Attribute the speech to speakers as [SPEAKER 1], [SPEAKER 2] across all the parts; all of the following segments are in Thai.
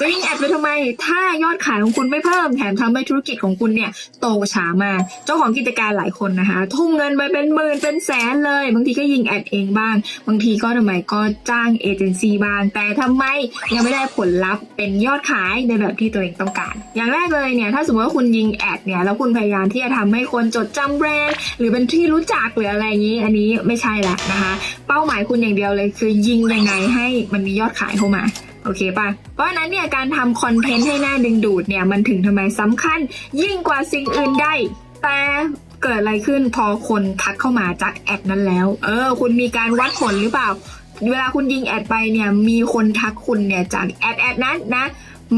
[SPEAKER 1] จะยิงแอดไปทำไม ถ้ายอดขายของคุณไม่เพิ่ม แถมทำให้ธุรกิจของคุณเนี่ยโตช้ามาก เจ้าของกิจการหลายคนนะคะ ทุ่มเงินไปเป็นหมื่นเป็นแสนเลย บางทีก็ยิงแอดเองบ้าง บางทีก็ทำไมก็จ้างเอเจนซี่บ้าง แต่ทำไมยังไม่ได้ผลลัพธ์เป็นยอดขายในแบบที่ตัวเองต้องการ อย่างแรกเลยเนี่ย ถ้าสมมติว่าคุณยิงแอดเนี่ย แล้วคุณพยายามที่จะทำให้คนจดจำแบรนด์ หรือเป็นที่รู้จักหรืออะไรอย่างนี้ อันนี้ไม่ใช่ละนะคะ เป้าหมายคุณอย่างเดียวเลยคือยิงยังไงให้มันมียอดขายเข้ามา โอเคป่ะ เพราะฉะนั้นเนี่ยการทำคอนเทนต์ให้หน่าดึงดูดเนี่ยมันถึงทำไมสำคัญ ยิ่งกว่าสิ่งอื่นได้ แต่เกิดอะไรขึ้นพอคนทักเข้ามาจากแอดนั้นแล้ว เออ คุณมีการวัดผลหรือเปล่า เวลาคุณยิงแอดไปเนี่ยมีคนทักคุณเนี่ยจากแอดแอดนั้นนะ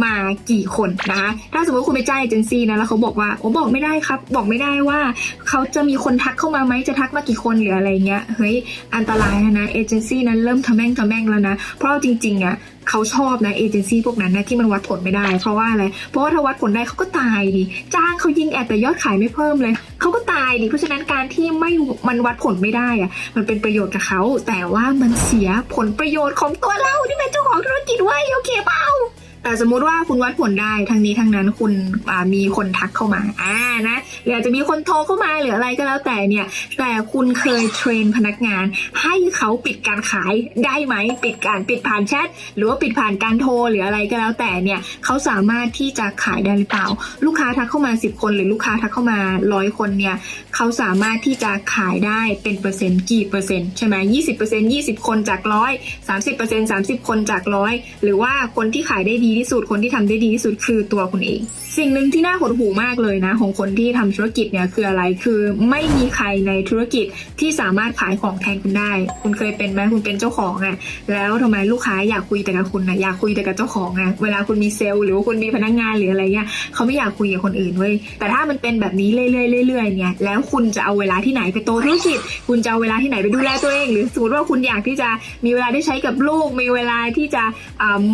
[SPEAKER 1] มากี่คนนะคะถ้าสมมติคุณไปจ้างเอเจนซี่นะแล้วเขาบอกว่าโอ้บอกไม่ได้ครับ บอกไม่ได้ว่าเขาจะมีคนทักเข้ามาไหมจะทักมากี่คนหรืออะไรเงี้ยเฮ้ยอันตรายนะเอเจนซี่นั้นเริ่มทำแม่งทำแม่งแล้วนะเพราะจริงๆอะเขาชอบนะเอเจนซี่พวกนั้นนะที่มันวัดผลไม่ได้ เพราะว่าอะไรเพราะว่าถ้าวัดผลได้เขาก็ตายดิจ้างเขายิงแอดแต่ยอดขายไม่เพิ่มเลยเขาก็ตายดิเพราะฉะนั้นการที่ไม่มันวัดผลไม่ได้อะมันเป็นประโยชน์กับเขาแต่ว่ามันเสียผลประโยชน์ของตัวเราที่เป็นเจ้าของธุรกิจไว้โอเคเปล่า แต่สมมุติว่าคุณวัดผลได้ทั้งนี้ทั้งนั้นคุณมีคนทักเข้ามาอ่านะหรืออาจจะมีคนโทรเข้ามาหรืออะไรก็แล้วแต่เนี่ย แต่คุณเคยเทรนพนักงาน ให้เขาปิดการขายได้ไหมปิดการปิดผ่านแชทหรือว่าปิดผ่านการโทรหรืออะไรก็แล้วแต่เนี่ยเขาสามารถที่จะขายได้หรือเปล่า ลูกค้าทักเข้ามา 10 คน หรือลูกค้าทักเข้ามาร้อยคนเนี่ยเขาสามารถที่จะขายได้เป็นเปอร์เซ็นต์กี่เปอร์เซ็นต์ใช่ไหมยี่สิบเปอร์เซ็นต์ยี่สิบคนจากร้อยสามสิบเปอร์เซ็นต์สามสิบคนจากร้อยหรือว่าคนที่ขายได้ดีที่สุดคนที่ทำได้ดีที่สุดคือตัวคุณเอง สิ่งหนึ่งที่น่าหดหูมากเลยนะ ของคนที่ทำธุรกิจเนี่ยคืออะไรคือไม่มีใครในธุรกิจที่สามารถขายของแทนคุณได้ คุณเคยเป็นไหมคุณเป็นเจ้าของอะ่ะแล้วทำไมลูกค้าอยากคุยแต่กับคุณนะอยากคุยแต่กับเจ้าของอะ่ะเวลาคุณมีเซลล์หรือว่าคุณมีพนักงานหรืออะไรเงี้ยเขาไม่อยากคุยกับคนอื่นเว้ยแต่ถ้ามันเป็นแบบนี้เรื่อยๆเรื่อยๆเนี่ยแล้วคุณจะเอาเวลาที่ไหนไปโตธุรกิจ คุณจะเอาเวลาที่ไหนไปดูแลตัวเอง หรือสมมติว่าคุณอยากที่จะมีเวลาได้ใช้กับลูก มีเวลาที่จะ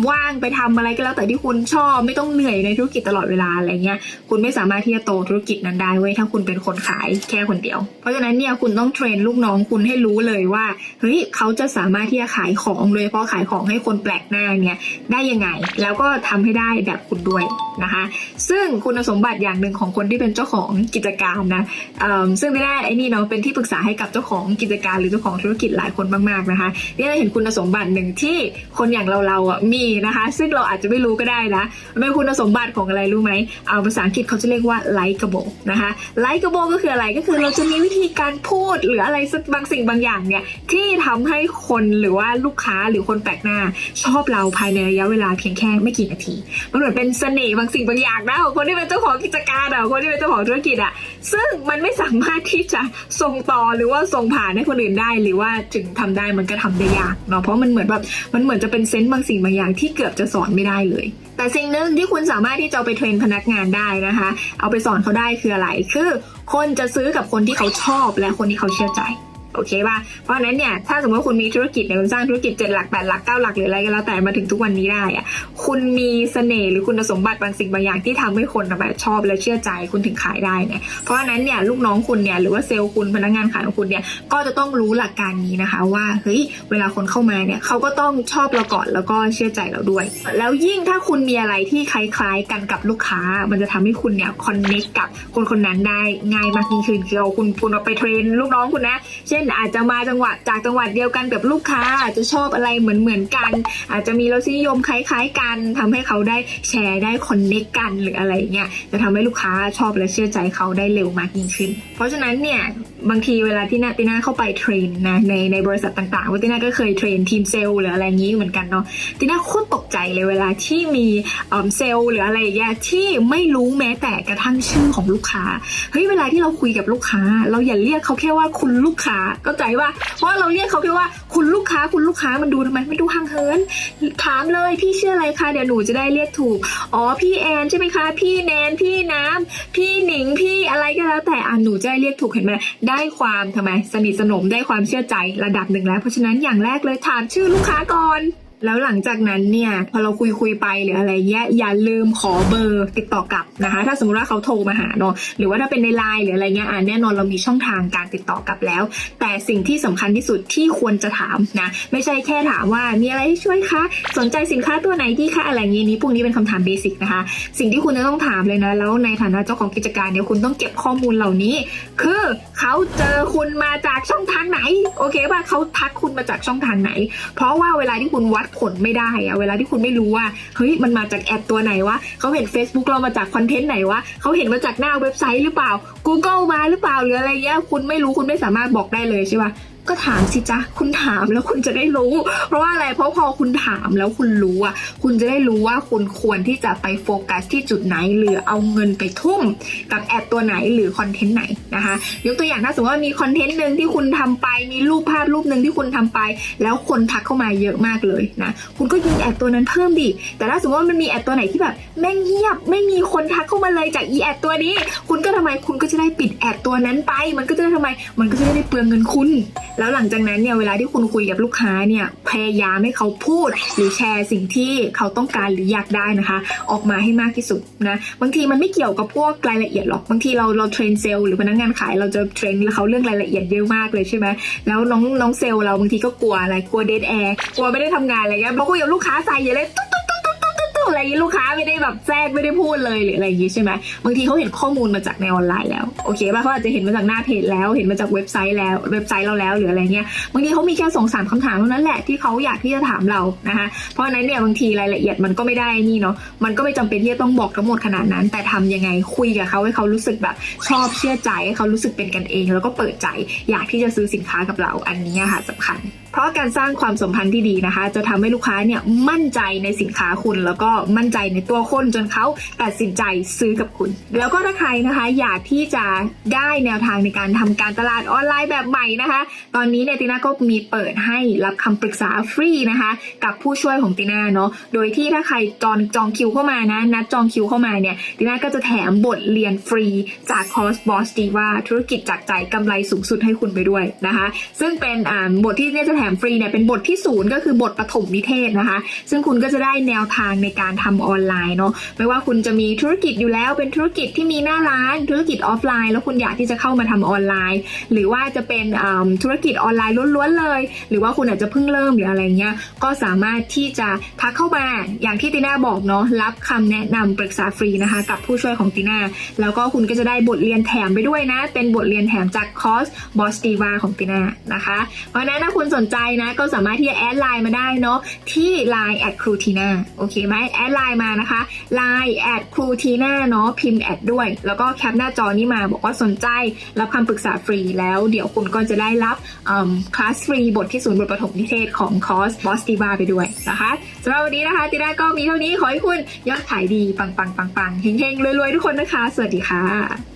[SPEAKER 1] ว่างไปทำอะไรก็แล้วแต่ที่คุณชอบไม่ต้องเหนื่อยในธุรกิจตลอดเวลาอะไรเงี้ยคุณไม่สามารถที่จะโตธุรกิจนั้นได้เว้ยถ้าคุณเป็นคนขายแค่คนเดียว เพราะฉะนั้นเนี่ยคุณต้องเทรนลูกน้องคุณให้รู้เลยว่าเฮ้ยเขาจะสามารถที่จะขายของโดยเฉพาะขายของให้คนแปลกหน้าเนี่ยได้ยังไง แล้วก็ทำให้ได้แบบคุณด้วยนะคะ ซึ่งคุณสมบัติอย่างหนึ่งของคนที่เป็นเจ้าของกิจการนะซึ่งไม่ได้ไอ้นี่เนาะเป็นที่ปรึกษาให้กับเจ้าของกิจการหรือเจ้าของธุรกิจหลายคนมากๆนะคะนี่เราเห็นคุณสมบัติหนึ่งที่คนอย่างเราเราๆอะมีนะคะ ซึ่งเราอาจจะไม่รู้ก็ได้นะมันเป็นคุณสมบัติของอะไรรู้ไหมเอาภาษาอังกฤษเขาจะเรียกว่า likable นะคะ likable ก็คืออะไรก็คือเราจะมีวิธีการพูดหรืออะไรสักบางสิ่งบางอย่างเนี่ยที่ทำให้คนหรือว่าลูกค้าหรือคนแปลกหน้า ชอบเราภายในระยะเวลาเพียงแค่ไม่กี่นาทีมันเหมือนเป็นเสน่ห์บางสิ่งบางอย่างนะของคนที่เป็นเจ้าของกิจการอะคนที่เป็นเจ้าของธุรกิจอะ ซึ่งมันไม่สามารถที่จะส่งต่อหรือว่าส่งผ่านให้คนอื่นได้ หรือว่าถึงทำได้มันก็ทำได้ยากเนาะเพราะมันเหมือนแบบมันเหมือนจะเป็นเซนต์บางสิ่งบางอย่างที่เกือบจะสอนไม่ได้เลย แต่สิ่งหนึ่งที่คุณสามารถที่จะไปเทรนพนักงานได้นะคะ เอาไปสอนเขาได้คืออะไรคือ คนจะซื้อกับคนที่เขาชอบและคนที่เขาเชื่อใจ โอเคป่ะเพราะนั้นเนี่ยถ้าสมมติว่าคุณมีธุรกิจเนี่ยคุณสร้างธุรกิจเจ็ดหลักแปดหลักเก้าหลักหรืออะไรก็แล้วแต่มาถึงทุกวันนี้ได้อะคุณมีเสน่ห์หรือคุณสมบัติบางสิ่งบางอย่างที่ทำให้คนแบบชอบและเชื่อใจคุณถึงขายได้เนี่ยเพราะฉะนั้นเนี่ยลูกน้องคุณเนี่ยหรือว่าเซลล์คุณพนักงานขายของคุณเนี่ยก็จะต้องรู้หลักการนี้นะคะ ว่าเฮ้ยเวลาคนเข้ามาเนี่ยเขาก็ต้องชอบเราก่อนแล้วก็เชื่อใจเราด้วย แล้วยิ่งถ้าคุณมีอะไรที่คล้ายๆกันกับลูกค้า มันจะทำให้คุณเนี่ยคอนเนคกับคนคนนั้นได้ง่ายมากยิ่งขึ้นคือเอาคุณคุณเอาไปเทรนลูกน้องคุณนะเช่นอาจจะมาจังหวัดจากจังหวัดเดียวกันกับลูกค้า อาจจะชอบอะไรเหมือนเหมือนกัน อาจจะมีรสนิยมคล้ายๆกันทำให้เขาได้แชร์ได้คอนเนคกันหรืออะไรเงี้ยจะทำให้ลูกค้าชอบและเชื่อใจเขาได้เร็วมากยิ่งขึ้น เพราะฉะนั้นเนี่ยบางทีเวลาที่นาติน่าเข้าไปเทรนนะในในบริษัทต่างๆว่าติน่าก็เคยเทรนทีมเซลล์หรืออะไรงี้เหมือนกันเนาะติน่าโคตรตกใจเลยเวลาที่มีเอิ่มเซลล์หรืออะไรอย่างเงี้ยที่ไม่รู้แม้แต่กระทั่งชื่อของลูกค้าเฮ้ยเวลาที่เราคุยกับลูกค้า เราอย่าเรียกเขาแค่ว่าคุณลูกค้าเข้าใจว่า เพราะเราเรียกเขาแค่ว่าคุณลูกค้าคุณลูกค้ามันดูทำไมมันดูห่างเหิน ถามเลยพี่ชื่ออะไรคะเดี๋ยวหนูจะได้เรียกถูก อ๋อพี่แอนใช่ไหมคะ พี่แนนพี่น้ำพี่หนิงพี่อะไรก็แล้ว แต่อะหนูจะได้เรียกถูกเห็นไหมได้ความทำไมสนิทสนมได้ความเชื่อใจระดับหนึ่งแล้ว เพราะฉะนั้นอย่างแรกเลยถามชื่อลูกค้าก่อน แล้วหลังจากนั้นเนี่ยพอเราคุยคุยไปหรืออะไรเงี้ยอย่าลืมขอเบอร์ติดต่อกลับนะคะ ถ้าสมมติว่าเขาโทรมาหาเนาะหรือว่าถ้าเป็นในไลน์หรืออะไรเงี้ยอ่าแน่นอนเรามีช่องทางการติดต่อกลับแล้ว แต่สิ่งที่สำคัญที่สุดที่ควรจะถามนะไม่ใช่แค่ถามว่ามีอะไรให้ช่วยคะ สนใจสินค้าตัวไหนที่คะอะไรเงี้ยนี้พวกนี้เป็นคำถามเบสิกนะคะ สิ่งที่คุณจะต้องถามเลยนะแล้วในฐานะเจ้าของกิจการเนี่ยคุณต้องเก็บข้อมูลเหล่านี้ คือเขาเจอคุณมาจากช่องทางไหนโอเคป่ะเขาทักคุณมาจากช่องทางไหน เพราะว่าเวลาที่คุณวัดผลไม่ได้อะเวลาที่คุณไม่รู้ว่าเฮ้ยมันมาจากแอดตัวไหนวะเขาเห็น Facebook เรามาจากคอนเทนต์ไหนวะเขาเห็นมาจากหน้าเว็บไซต์หรือเปล่า Google มาหรือเปล่าหรืออะไรเงี้ยคุณไม่รู้คุณไม่สามารถบอกได้เลยใช่ปะก็ถามสิจ๊ะคุณถามแล้วคุณจะได้รู้ เพราะว่าอะไรเพราะพอคุณถามแล้วคุณรู้อะคุณจะได้รู้ว่าคุณควรที่จะไปโฟกัสที่จุดไหนหรือเอาเงินไปทุ่ม กับแอดตัวไหนหรือคอนเทนต์ไหนนะคะ ยกตัวอย่างถ้าสมมติว่ามีคอนเทนต์หนึ่งที่คุณทำไปมีรูปภาพรูปหนึ่งที่คุณทำไป แล้วคนทักเข้ามาเยอะมากเลยนะคุณก็ยิงแอดตัวนั้นเพิ่มดิแต่ถ้าสมมติว่ามันมีแอดตัวไหนที่แบบแม่งเงียบไม่มีคนทักเข้ามาเลยจากอีแอดตัวนี้ คุณก็ทำไมคุณก็จะได้ปิดแอดตัวนั้นไป มันก็จะได้ทำไมมันก็จะได้ไม่เปลืองเงินคุณแล้วหลังจากนั้นเนี่ยเวลาที่คุณคุยกับลูกค้าเนี่ยพยายามให้เขาพูดหรือแชร์สิ่งที่เขาต้องการหรืออยากได้นะคะ ออกมาให้มากที่สุดนะบางทีมันไม่เกี่ยวกับพวกรายละเอียดหรอกบางทีเราเราเทรนเซลล์หรือพนักงานขายเราจะเทรนเขาเรื่องรายละเอียดเยอะมากเลยใช่ไหมแล้วน้องน้องเซลล์เราบางทีก็กลัวอะไรกลัวเดทแอร์กลัวไม่ได้ทำงานอะไรเงี้ยพอคุยกับลูกค้าใส่อย่าเลยตุ อะไรอย่างงี้ลูกค้าไม่ได้แบบแทรกไม่ได้พูดเลยหรืออะไรอย่างงี้ใช่ไหมบางทีเขาเห็นข้อมูลมาจากในออนไลน์แล้วโอเคป่ะเขาอาจจะเห็นมาจากหน้าเพจแล้ว เห็นมาจากเว็บไซต์แล้วเว็บไซต์เราแล้วหรืออะไรเงี้ยบางทีเขามีแค่สองสามคำถามเท่านั้นแหละที่เขาอยากที่จะถามเรานะคะเพราะนั้นเนี่ยบางทีรายละเอียดมันก็ไม่ได้นี่เนาะมันก็ไม่จำเป็นที่จะต้องบอกทั้งหมดขนาดนั้น แต่ทำยังไงคุยกับเขาให้เขารู้สึกแบบชอบเชื่อใจให้เขารู้สึกเป็นกันเอง แล้วก็เปิดใจอยากที่จะซื้อสินค้ากับเราอันนี้ค่ะสำคัญ เพราะการสร้างความสัมพันธ์ที่ดีนะคะ จะทำให้ลูกค้าเนี่ยมั่นใจในสินค้าคุณแล้วก็มั่นใจในตัวคนจนเขาตัดสินใจซื้อกับคุณ แล้วก็ถ้าใครนะคะอยากที่จะได้แนวทางในการทำการตลาดออนไลน์แบบใหม่นะคะ ตอนนี้เนี่ยติน่าก็มีเปิดให้รับคำปรึกษาฟรีนะคะ กับผู้ช่วยของติน่าเนาะโดยที่ถ้าใครจองจองคิวเข้ามานะนัดจองคิวเข้ามาเนี่ยติน่าก็จะแถมบทเรียนฟรีจากคอร์สบอสตีว่าธุรกิจจากใจกำไรสูงสุดให้คุณไปด้วยนะคะ ซึ่งเป็นอ่าบทที่เนี่ยจะแถมฟรีเนี่ยเป็นบทที่ศูนย์ก็คือบทปฐมนิเทศนะคะ ซึ่งคุณก็จะได้แนวทางในการการทำออนไลน์เนาะไม่ว่าคุณจะมีธุรกิจอยู่แล้วเป็นธุรกิจที่มีหน้าร้านธุรกิจออฟไลน์ แล้วคุณอยากที่จะเข้ามาทำออนไลน์ หรือว่าจะเป็นธุรกิจออนไลน์ล้วนๆเลย หรือว่าคุณอาจจะเพิ่งเริ่มหรืออะไรเงี้ยก็สามารถที่จะทักเข้ามาอย่างที่ติน่าบอกเนาะรับคำแนะนำปรึกษาฟรีนะคะ กับผู้ช่วยของติน่าแล้วก็คุณก็จะได้บทเรียนแถมไปด้วยนะ เป็นบทเรียนแถมจากคอร์สบอสตีวาของติน่านะคะ เพราะฉะนั้นถ้าคุณสนใจนะก็สามารถที่จะแอดไลน์มาได้เนาะที่ Line แอดครูทีน่าโอเคไหมแอดไลน์มานะคะ Line แอดครูทีน่าเนาะพิมพ์แอดด้วย แล้วก็แคปหน้าจอนี้มาบอกว่าสนใจรับคำปรึกษาฟรีแล้วเดี๋ยวคุณก็จะได้รับคลาสฟรีบทที่ศูนย์บทปฐมนิเทศของคอร์สบอสตีวาไปด้วยนะคะสำหรับวันนี้นะคะติน่าก็มีเท่านี้ขอให้คุณยอดขายดีปังปังปังปังเฮงเฮงรวยๆ ทุกคนนะคะ สวัสดีค่ะ